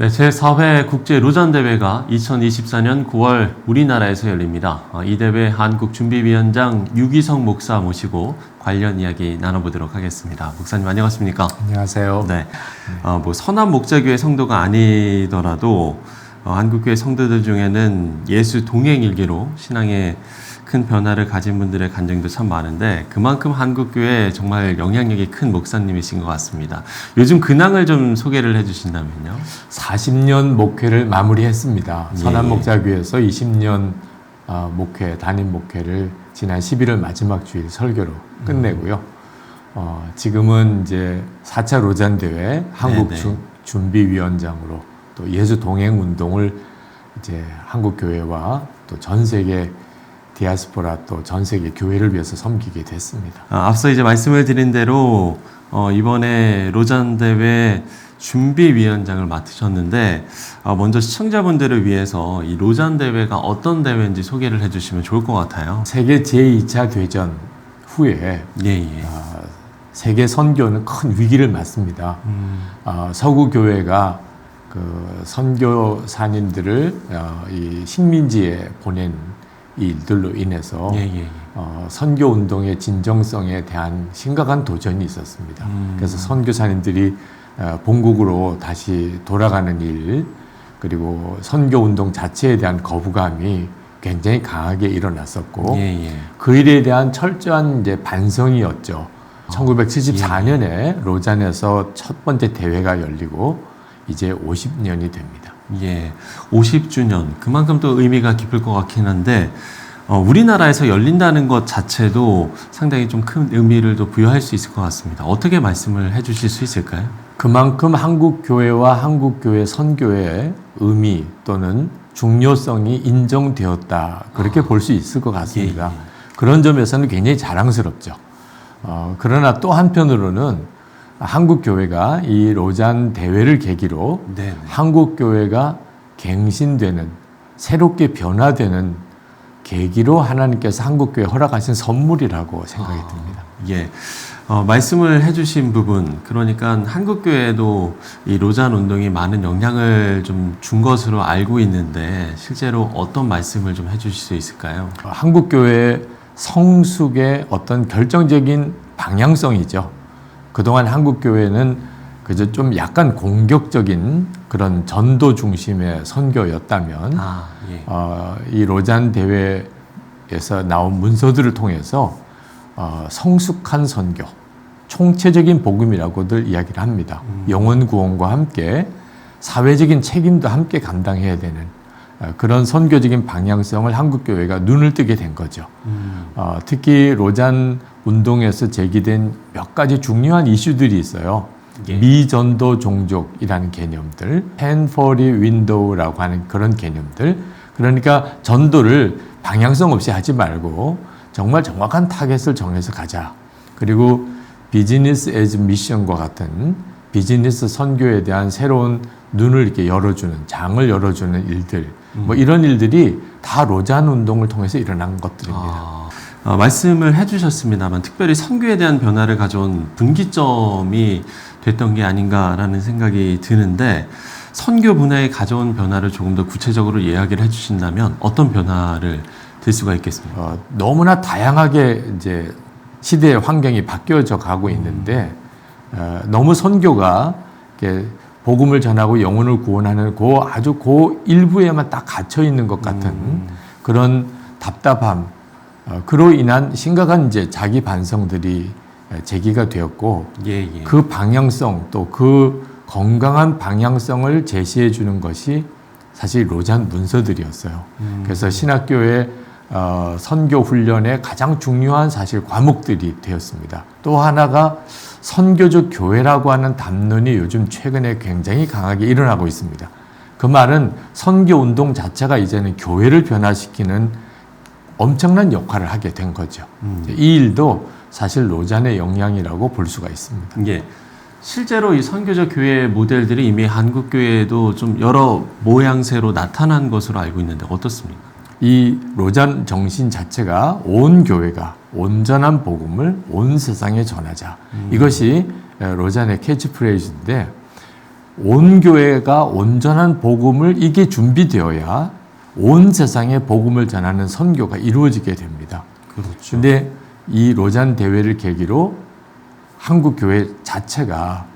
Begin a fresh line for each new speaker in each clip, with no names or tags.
네, 제4회 국제 로잔 대회가 2024년 9월 우리나라에서 열립니다. 어, 이 대회 한국 준비위원장 유기성 목사 모시고 관련 이야기 나눠보도록 하겠습니다. 목사님 안녕하십니까?
안녕하세요.
네, 어, 뭐 선한 목자교회 성도가 아니더라도 어, 한국교회 성도들 중에는 예수 동행 일기로 신앙에 큰 변화를 가진 분들의 간증도 참 많은데 그만큼 한국교회 정말 영향력이 큰 목사님이신 것 같습니다. 요즘 근황을 좀 소개를 해주신다면요.
40년 목회를 마무리했습니다.
예.
선한 목자교회에서 20년 어, 목회, 담임 목회를 지난 11월 마지막 주일 설교로 끝내고요. 어, 지금은 이제 4차 로잔 대회 한국
네네.
주- 준비위원장으로 또 예수 동행 운동을 이제 한국 교회와 또 전 세계 디아스포라 또 전 세계 교회를 위해서 섬기게 됐습니다.
아, 앞서 이제 말씀을 드린 대로 어, 이번에 로잔 대회 준비위원장을 맡으셨는데 어, 먼저 시청자분들을 위해서 이 로잔 대회가 어떤 대회인지 소개를 해주시면 좋을 것 같아요.
세계 제2차 대전 후에
예 예.
아, 세계 선교는 큰 위기를 맞습니다.
음,
아, 서구 교회가 그 선교사님들을 어, 이 식민지에 보낸 이 일들로 인해서
예 예. 예.
어, 선교 운동의 진정성에 대한 심각한 도전이 있었습니다.
음.
그래서 선교사님들이 어, 본국으로 다시 돌아가는 일 그리고 선교 운동 자체에 대한 거부감이 굉장히 강하게 일어났었고
예 예.
그 일에 대한 철저한 이제 반성이었죠. 1974년에 로잔에서 첫 번째 대회가 열리고 이제 50년이 됩니다.
예, 50주년 그만큼 또 의미가 깊을 것 같긴 한데 어, 우리나라에서 열린다는 것 자체도 상당히 좀 큰 의미를 또 부여할 수 있을 것 같습니다. 어떻게 말씀을 해주실 수 있을까요?
그만큼 한국 교회와 한국 교회 선교의 의미 또는 중요성이 인정되었다 그렇게 볼수 있을 것 같습니다.
예, 예.
그런 점에서는 굉장히 자랑스럽죠. 어, 그러나 또 한편으로는 한국 교회가 이 로잔 대회를 계기로
네.
한국 교회가 갱신되는 새롭게 변화되는 계기로 하나님께서 한국 교회 에 허락하신 선물이라고 생각이 듭니다.
예. 어, 말씀을 해주신 부분, 그러니까 한국교회도 이 로잔 운동이 많은 영향을 좀 준 것으로 알고 있는데, 실제로 어떤 말씀을 좀 해주실 수 있을까요?
어, 한국 교회의 성숙의 어떤 결정적인 방향성이죠. 그동안 한국 교회는 그저 좀 약간 공격적인 그런 전도 중심의 선교였다면
아, 예.
어, 이 로잔 대회에서 나온 문서들을 통해서 어, 성숙한 선교, 총체적인 복음이라고들 이야기를 합니다. 영혼 구원과 함께 사회적인 책임도 함께 감당해야 되는 어, 그런 선교적인 방향성을 한국 교회가 눈을 뜨게 된 거죠.
음,
어, 특히 로잔 운동에서 제기된 몇 가지 중요한 이슈들이 있어요.
예.
미전도 종족이라는 개념들, 펜포리 윈도우라고 하는 그런 개념들. 그러니까 전도를 방향성 없이 하지 말고 정말 정확한 타겟을 정해서 가자. 그리고 비즈니스 에즈 미션과 같은 비즈니스 선교에 대한 새로운 눈을 이렇게 열어주는 장을 열어주는 일들 뭐 이런 일들이 다 로잔 운동을 통해서 일어난 것들입니다.
아, 어, 말씀을 해주셨습니다만 특별히 선교에 대한 변화를 가져온 분기점이 됐던 게 아닌가라는 생각이 드는데 선교 분야에 가져온 변화를 조금 더 구체적으로 이야기를 해주신다면 어떤 변화를 들 수가 있겠습니까?
어, 너무나 다양하게 이제 시대의 환경이 바뀌어져 가고 있는데 어, 너무 선교가 이렇게 복음을 전하고 영혼을 구원하는 그 아주 그 일부에만 딱 갇혀 있는 것 같은 그런 답답함, 어, 그로 인한 심각한 이제 자기 반성들이 제기가 되었고
예, 예.
그 방향성 또 그 건강한 방향성을 제시해 주는 것이 사실 로잔 문서들이었어요. 그래서 신학교의 어, 선교 훈련의 가장 중요한 사실 과목들이 되었습니다. 또 하나가 선교적 교회라고 하는 담론이 요즘 최근에 굉장히 강하게 일어나고 있습니다. 그 말은 선교 운동 자체가 이제는 교회를 변화시키는 엄청난 역할을 하게 된 거죠. 이 일도 사실 로잔의 영향이라고 볼 수가 있습니다.
예. 실제로 이 선교적 교회 모델들이 이미 한국 교회에도 좀 여러 모양새로 나타난 것으로 알고 있는데 어떻습니까?
이 로잔 정신 자체가 온 교회가 온전한 복음을 온 세상에 전하자. 이것이 로잔의 캐치프레이즈인데 온 교회가 온전한 복음을 이게 준비되어야 온 세상에 복음을 전하는 선교가 이루어지게 됩니다.
그렇죠.
근데 이 로잔 대회를 계기로 한국 교회 자체가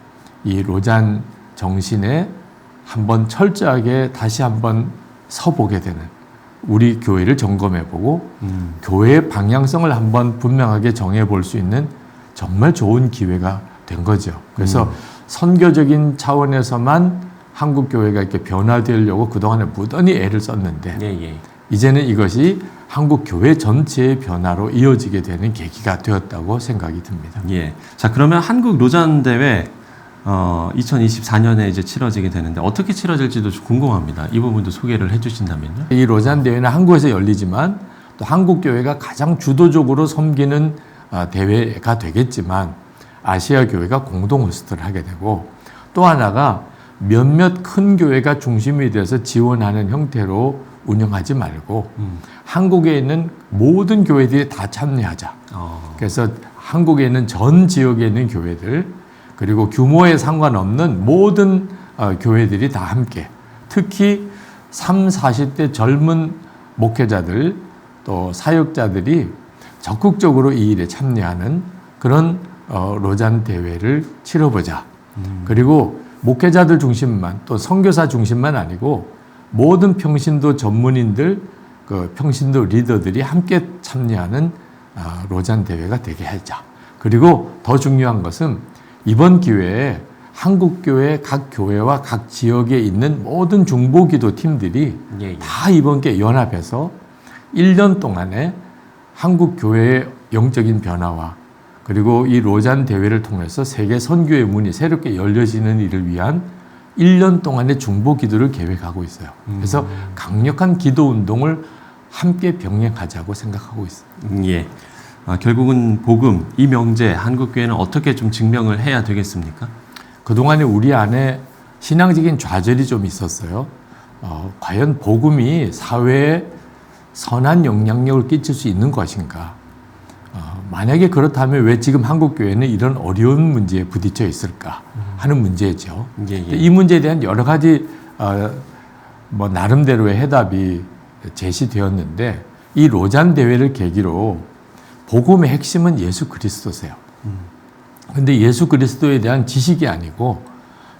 이 로잔 정신에 한번 철저하게 다시 한번 서보게 되는 우리 교회를 점검해 보고
음.
교회의 방향성을 한번 분명하게 정해 볼 수 있는 정말 좋은 기회가 된 거죠. 그래서 선교적인 차원에서만 한국 교회가 이렇게 변화되려고 그동안에 무던히 애를 썼는데
예, 예.
이제는 이것이 한국 교회 전체의 변화로 이어지게 되는 계기가 되었다고 생각이 듭니다.
예. 자, 그러면 한국 로잔 대회 어, 2024년에 이제 치러지게 되는데 어떻게 치러질지도 좀 궁금합니다. 이 부분도 소개를 해 주신다면요.
이 로잔 대회는 한국에서 열리지만 또 한국 교회가 가장 주도적으로 섬기는 어, 대회가 되겠지만 아시아 교회가 공동 호스트를 하게 되고 또 하나가 몇몇 큰 교회가 중심이 돼서 지원하는 형태로 운영하지 말고
음.
한국에 있는 모든 교회들이 다 참여하자.
어.
그래서 한국에 있는 전 지역에 있는 교회들 그리고 규모에 상관없는 모든 어, 교회들이 다 함께 특히 3, 40대 젊은 목회자들 또 사역자들이 적극적으로 이 일에 참여하는 그런 어, 로잔 대회를 치러보자. 그리고 목회자들 중심만 또 선교사 중심만 아니고 모든 평신도 전문인들 그 평신도 리더들이 함께 참여하는 아, 로잔 대회가 되게 하자. 그리고 더 중요한 것은 이번 기회에 한국 교회 각 교회와 각 지역에 있는 모든 중보기도 팀들이
예, 예.
다 이번 게 연합해서 1년 동안에 한국 교회의 영적인 변화와 그리고 이 로잔 대회를 통해서 세계 선교의 문이 새롭게 열려지는 일을 위한 1년 동안의 중보 기도를 계획하고 있어요. 그래서 강력한 기도 운동을 함께 병행하자고 생각하고 있습니다.
음, 예. 아, 결국은 복음, 이 명제 한국 교회는 어떻게 좀 증명을 해야 되겠습니까?
그동안에 우리 안에 신앙적인 좌절이 좀 있었어요. 어, 과연 복음이 사회에 선한 영향력을 끼칠 수 있는 것인가? 어, 만약에 그렇다면 왜 지금 한국 교회는 이런 어려운 문제에 부딪혀 있을까 하는 문제죠.
예, 예.
이 문제에 대한 여러 가지 어, 뭐 나름대로의 해답이 제시되었는데 이 로잔 대회를 계기로 복음의 핵심은 예수 그리스도세요. 근데 예수 그리스도에 대한 지식이 아니고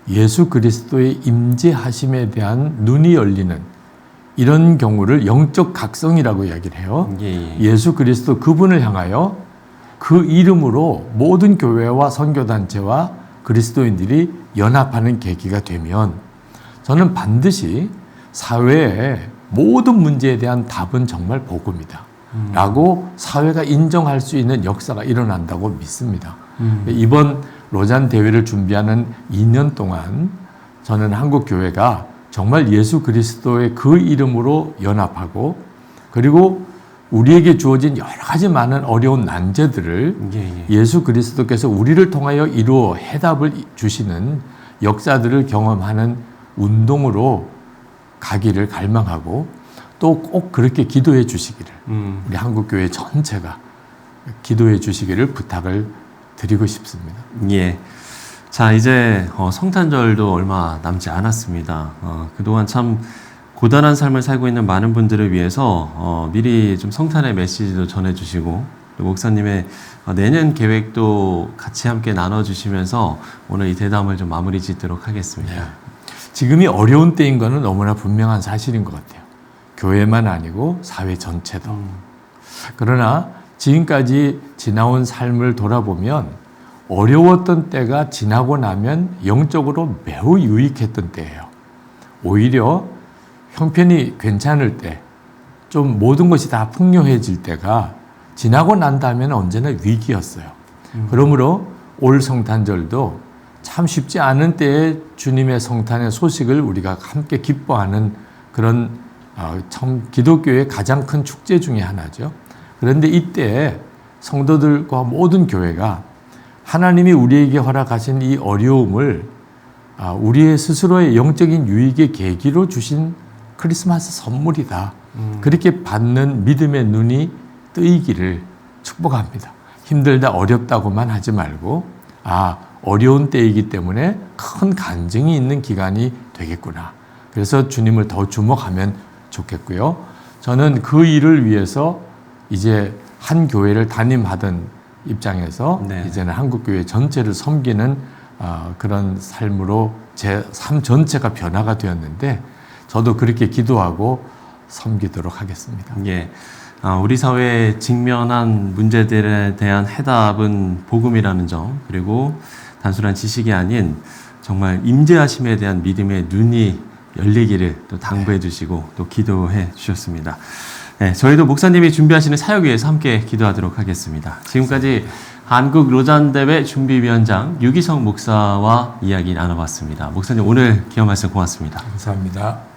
예수 그리스도의 임재하심에 대한 눈이 열리는 이런 경우를 영적 각성이라고 이야기를 해요.
예, 예.
예수 그리스도 그분을 향하여 그 이름으로 모든 교회와 선교단체와 그리스도인들이 연합하는 계기가 되면 저는 반드시 사회의 모든 문제에 대한 답은 정말 복음이다. 라고 사회가 인정할 수 있는 역사가 일어난다고 믿습니다.
음.
이번 로잔 대회를 준비하는 2년 동안 저는 한국 교회가 정말 예수 그리스도의 그 이름으로 연합하고 그리고 우리에게 주어진 여러 가지 많은 어려운 난제들을
예, 예.
예수 그리스도께서 우리를 통하여 이루어 해답을 주시는 역사들을 경험하는 운동으로 가기를 갈망하고 또 꼭 그렇게 기도해 주시기를
음.
우리 한국 교회 전체가 기도해 주시기를 부탁을 드리고 싶습니다.
예. 자, 이제 어, 성탄절도 얼마 남지 않았습니다. 어, 그동안 참 고단한 삶을 살고 있는 많은 분들을 위해서 어, 미리 좀 성탄의 메시지도 전해주시고 또 목사님의 어, 내년 계획도 같이 함께 나눠주시면서 오늘 이 대담을 좀 마무리 짓도록 하겠습니다.
지금이 어려운 때인 것은 너무나 분명한 사실인 것 같아요. 교회만 아니고 사회 전체도. 그러나 지금까지 지나온 삶을 돌아보면 어려웠던 때가 지나고 나면 영적으로 매우 유익했던 때예요. 오히려 형편이 괜찮을 때, 좀 모든 것이 다 풍요해질 때가 지나고 난 다음에는 언제나 위기였어요. 그러므로 올 성탄절도 참 쉽지 않은 때에 주님의 성탄의 소식을 우리가 함께 기뻐하는 그런 어, 참 기독교의 가장 큰 축제 중의 하나죠. 그런데 이때 성도들과 모든 교회가 하나님이 우리에게 허락하신 이 어려움을 아, 우리의 스스로의 영적인 유익의 계기로 주신 크리스마스 선물이다. 그렇게 받는 믿음의 눈이 뜨이기를 축복합니다. 힘들다 어렵다고만 하지 말고 아 어려운 때이기 때문에 큰 간증이 있는 기간이 되겠구나. 그래서 주님을 더 주목하면 좋겠고요. 저는 그 일을 위해서 이제 한 교회를 담임하던 입장에서
네.
이제는 한국 교회 전체를 섬기는 어, 그런 삶으로 제 삶 전체가 변화가 되었는데 저도 그렇게 기도하고 섬기도록 하겠습니다.
예. 아, 우리 사회에 직면한 문제들에 대한 해답은 복음이라는 점, 그리고 단순한 지식이 아닌 정말 임재하심에 대한 믿음의 눈이 열리기를 또 당부해 주시고 또 기도해 주셨습니다. 네, 저희도 목사님이 준비하시는 사역 위해서 함께 기도하도록 하겠습니다. 지금까지 한국 로잔 대회 준비위원장 유기성 목사와 이야기 나눠봤습니다. 목사님 오늘 귀한 말씀 고맙습니다.
감사합니다.